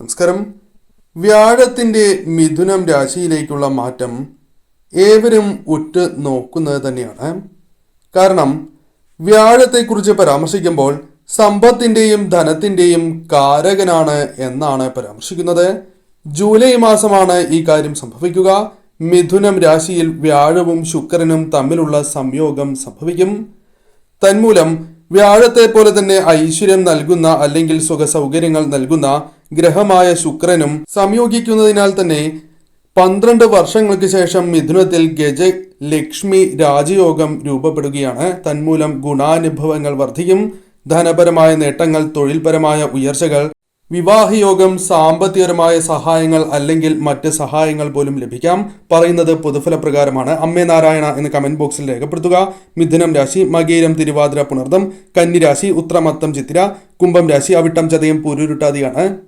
നമസ്കാരം. വ്യാഴത്തിന്റെ മിഥുനം രാശിയിലേക്കുള്ള മാറ്റം ഏവരും ഉറ്റു നോക്കുന്നത് തന്നെയാണ്. കാരണം വ്യാഴത്തെക്കുറിച്ച് പരാമർശിക്കുമ്പോൾ സമ്പത്തിന്റെയും ധനത്തിന്റെയും കാരകനാണ് എന്നാണ് പരാമർശിക്കുന്നത്. ജൂലൈ മാസമാണ് ഈ കാര്യം സംഭവിക്കുക. മിഥുനം രാശിയിൽ വ്യാഴവും ശുക്രനും തമ്മിലുള്ള സംയോഗം സംഭവിക്കും. തന്മൂലം വ്യാഴത്തെ പോലെ തന്നെ ഐശ്വര്യം നൽകുന്ന അല്ലെങ്കിൽ സുഖ സൗകര്യങ്ങൾ നൽകുന്ന ഗ്രഹമായ ശുക്രനും സംയോഗിക്കുന്നതിനാൽ തന്നെ പന്ത്രണ്ട് വർഷങ്ങൾക്ക് ശേഷം മിഥുനത്തിൽ ഗജ ലക്ഷ്മി രാജയോഗം രൂപപ്പെടുകയാണ്. തന്മൂലം ഗുണാനുഭവങ്ങൾ വർദ്ധിക്കും. ധനപരമായ നേട്ടങ്ങൾ തൊഴിൽപരമായ ഉയർച്ചകൾ വിവാഹയോഗം സാമ്പത്തികപരമായ സഹായങ്ങൾ അല്ലെങ്കിൽ മറ്റ് സഹായങ്ങൾ പോലും ലഭിക്കാം. പറയുന്നത് പൊതുഫലപ്രകാരമാണ്. അമ്മേ നാരായണ എന്ന് കമന്റ് ബോക്സിൽ രേഖപ്പെടുത്തുക. മിഥുനം രാശി മകീരം തിരുവാതിര പുണർദം കന്നിരാശി ഉത്രമത്തം ചിത്തിര കുംഭം രാശി അവിട്ടം ചതയം പൂരുരുട്ടാതിയാണ്.